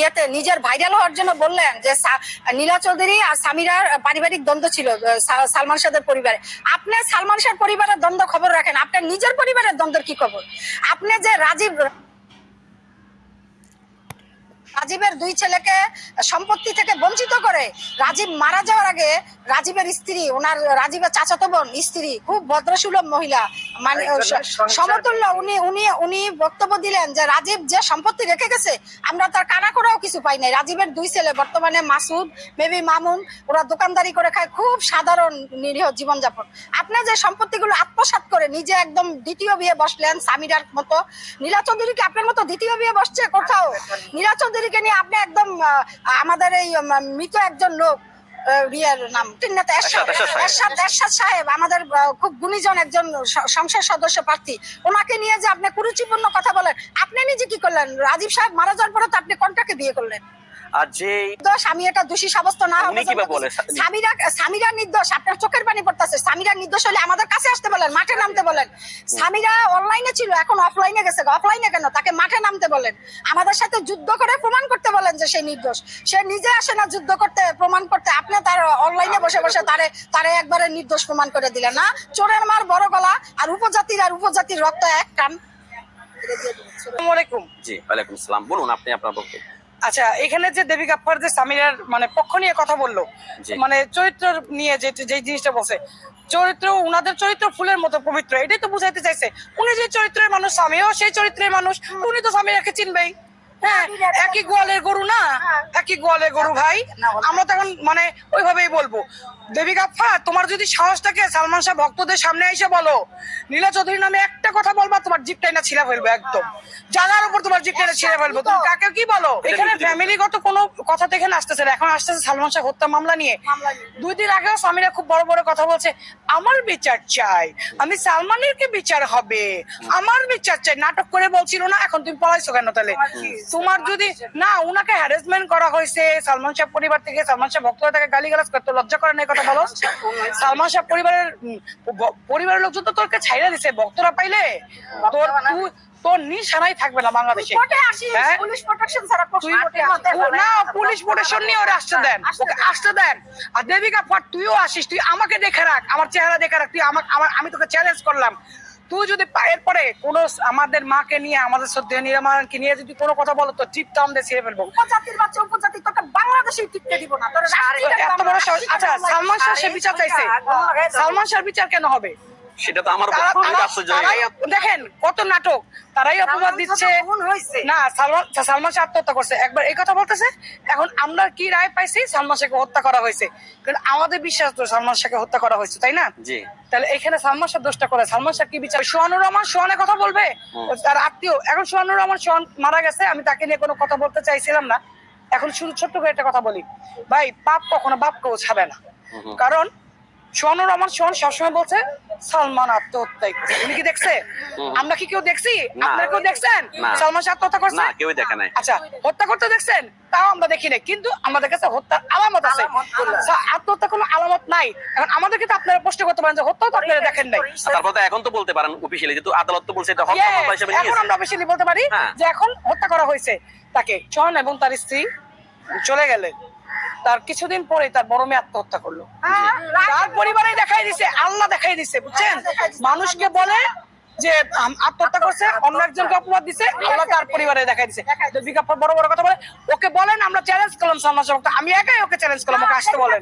ইয়েতে নিজের ভাইরাল হওয়ার জন্য বললেন যে নীলা চৌধুরী আর সামিরার পারিবারিক দ্বন্দ্ব ছিল সালমান শাহের পরিবারে। আপনি সালমান শাহের পরিবারের দ্বন্দ্ব খবর রাখেন, আপনার নিজের পরিবারের দ্বন্দ্বের কি খবর? আপনি যে রাজীব রাজীবের দুই ছেলেকে সম্পত্তি থেকে বঞ্চিত করে রাজীব মারা যাওয়ার আগে রাজীবের স্ত্রী ওনার রাজীবের চাচাতো বোন স্ত্রী খুব ভদ্রসুলভ মহিলা। মানে সমতুল্য উনি উনি উনি বক্তব্য দিলেন যে রাজীব যে সম্পত্তি রেখে গেছে আমরা তার কানা করেও কিছু পাই নাই। রাজীবের দুই ছেলে বর্তমানে মাসুদ মেবি মামুন ওরা দোকানদারি করে খায় খুব সাধারণ নিরীহ জীবনযাপন। আপনি যে সম্পত্তিগুলো আত্মসাৎ করে নিজে একদম দ্বিতীয় বিয়ে বসলেন সামিরার মতো নীলা চৌধুরী কি আপনার মতো দ্বিতীয় বিয়ে বসছে কোথাও? নীলা চৌধুরীকে নিয়ে আপনি একদম আমাদের এই মৃত একজন লোক নাম সাহেব। আমাদের খুব গুণীজন একজন সংসদ সদস্য প্রার্থী। ওনাকে নিয়ে যে আপনি কুরুচিপূর্ণ কথা বলেন আপনি নিজে কি করলেন? রাজীব সাহেব মারা যাওয়ার পরে তো আপনি কোনটাকে বিয়ে করলেন। আর যে দোষ আমি এটা দোষী সাব্যস্ত না উনি কীভাবে বলে? সামিরা সামিরা নির্দোষ আপনার চোখের পানি পড়তেছে। সামিরা নির্দোষ হলে আমাদের কাছে আসতে বলেন মাঠে নামতে বলেন। সামিরা অনলাইনে ছিল এখন অফলাইনে গেছে অফলাইনে কেন? তাকে মাঠে নামতে বলেন। আমাদের সাথে যুদ্ধ করে প্রমাণ করতে বলেন যে সে নির্দোষ। সে নিজে আসে না যুদ্ধ করতে প্রমাণ করতে। আপনি তার অনলাইনে বসে বসে তারে তারে একবারে নির্দোষ প্রমাণ করে দিলেন না? চোরের মার বড় গলা আর উপজাতির আর উপজাতির রক্ত এক কান। আসসালামু আলাইকুম। জি ওয়ালাইকুম সালাম বলুন আপনি আপনার বক্তব্য। আচ্ছা এখানে যে দেবী গাপ্পার যে সামিরার মানে পক্ষ নিয়ে কথা বলল মানে চরিত্র নিয়ে যে যে জিনিসটা বলছে চরিত্র উনাদের চরিত্র ফুলের মতো পবিত্র এটাই তো বুঝাইতে চাইছে। উনি যে চরিত্রের মানুষ স্বামীও সেই চরিত্রের মানুষ উনি তো স্বামীরাকে চিনবেই। হ্যাঁ একই গোয়ালের গরু না? একই গোয়ালের গরু ভাই। আমরা তখন মানে ওইভাবেই বলব। দেবী গাপ্পা তোমার যদি সাহস থাকে সালমান শাহ ভক্তদের সামনে এসে বলো। নীলা চৌধুরী নামে একটা কথা বলবা তোমার জিপটাই না ছিঁড়ে ফেলবে একদম। জানার উপর তোমার জিপটাই না ছিঁড়ে ফেলব। তুমি কাকে কি বলো? এখানে ফ্যামিলিগত কোনো কথা তো এখানে আসতেছে না। এখন আসতেছে সালমান শাহ হত্যা মামলা নিয়ে। দুই দিন আগেও স্বামীরা খুব বড় বড় কথা বলছে আমার বিচার চাই। আমি সালমানের কি বিচার হবে। আমার বিচার চাই। নাটক করে বলছিল না এখন তুমি পড়াইছো কেন তাহলে? তোমার যদি না উনাকে হ্যারাসমেন্ট করা হয়েছে সালমান শাহ পরিবার থেকে সালমান শাহ ভক্তরা তাকে গালিগালাজ করতে লজ্জা করে না এই কথা বলো। সালমান শাহ পরিবারের পরিবারের লোকজন তো তোরকে ছাইরা দিছে ভক্তরা পাইলে তোর তোর নিশানাই থাকবে না বাংলাদেশে। হ্যাঁ? না পুলিশ প্রোটেকশন নিয়ে ওরা আসতে দেন। ওকে আসতে দেন। আর দেবিকা ফাট তুইও আসিস তুই আমাকে দেখে রাখ আমার চেহারা দেখে রাখ তুই আমাকে আমার আমি তোকে চ্যালেঞ্জ করলাম। তুই যদি পায়ের এরপরে কোন আমাদের মাকে নিয়ে আমাদের সত্যি নিয়ে নিয়ে যদি কোনো কথা বলো তো ঠিক টাম দিয়ে ছিঁড়ে ফেলব। উপজাতির বাচ্চা উপজাতি তোকে বাংলাদেশে টিপতে দিব না। তোর এত বড় আচ্ছা সালমান শাহ সে বিচার চাইছে। সালমান শাহ বিচার কেন হবে? সেটা তো আমার খুবই আশ্চর্য দেখেন কত নাটক তারাই অপবাদ দিচ্ছে। না সালমান সালমান শাহ আত্মহত্যা করছে। একবার এই কথা বলতেছে এখন আমরা কি রায় পাইছি? সালমান শাহকে হত্যা করা হয়েছে। কারণ আমাদের বিশ্বাস তো সালমান শাহকে হত্যা করা হয়েছে তাই না? জি। তাহলে এখানে সালমান শাহ দোষটা করে। সালমান শাহ কি বিচার সোহানুর রহমান সোহানের কথা বলবে? তার আত্মীয়। এখন সোহানুর রহমান সোহান মারা গেছে আমি তাকে নিয়ে কোনো কথা বলতে চাইছিলাম না। এখন শুধু ছোট্ট করে একটা কথা বলি। ভাই পাপ কখনো বাপকেও ছাবে না। কারণ সোহানুর রহমান সোহান সবসময় বলছে সালমান আত্মহত্যাই করছে। উনি কি দেখছে? আমরা কি কেউ দেখছি? আপনারা কেউ দেখছেন? সালমান শাহ আত্মহত্যা করছে? না কেউই দেখে নাই। আচ্ছা হত্যা করতে দেখছেন? তাও আমরা দেখি নাই। কিন্তু আমাদের কাছে হত্যার আলামত আছে। আত্মহত্যা কোনো আলামত নাই। এখন আমাদেরকে তো আপনারা প্রশ্ন করতে পারেন যে হত্যা তো আপনারা দেখেন নাই। আর তারপর তো এখন তো বলতে পারেন অফিসিয়ালি যেহেতু আদালত তো বলছে এটা হত্যা মামলা হিসেবে এখন আমরা অফিসিয়ালি বলতে পারি হ্যাঁ। যে এখন হত্যা করা হয়েছে। তাকে চন এবং তার স্ত্রী চলে গেলেন। তার কিছুদিন পরে তার বড় মেয়ে আত্মহত্যা করল। তার পরিবারে দেখাই দিছে আল্লাহ দেখাই দিছে বুঝছেন? মানুষকে বলে যে আত্মহত্যা করছে অন্য একজনকে অপবাদ দিছে আল্লাহ তার পরিবারে দেখাই দিছে। বিজ্ঞাপন বড় বড় কথা বলে ওকে বলেন আমরা চ্যালেঞ্জ করলাম সালমান আমি একাই ওকে চ্যালেঞ্জ করলাম ওকে আসতে বলেন।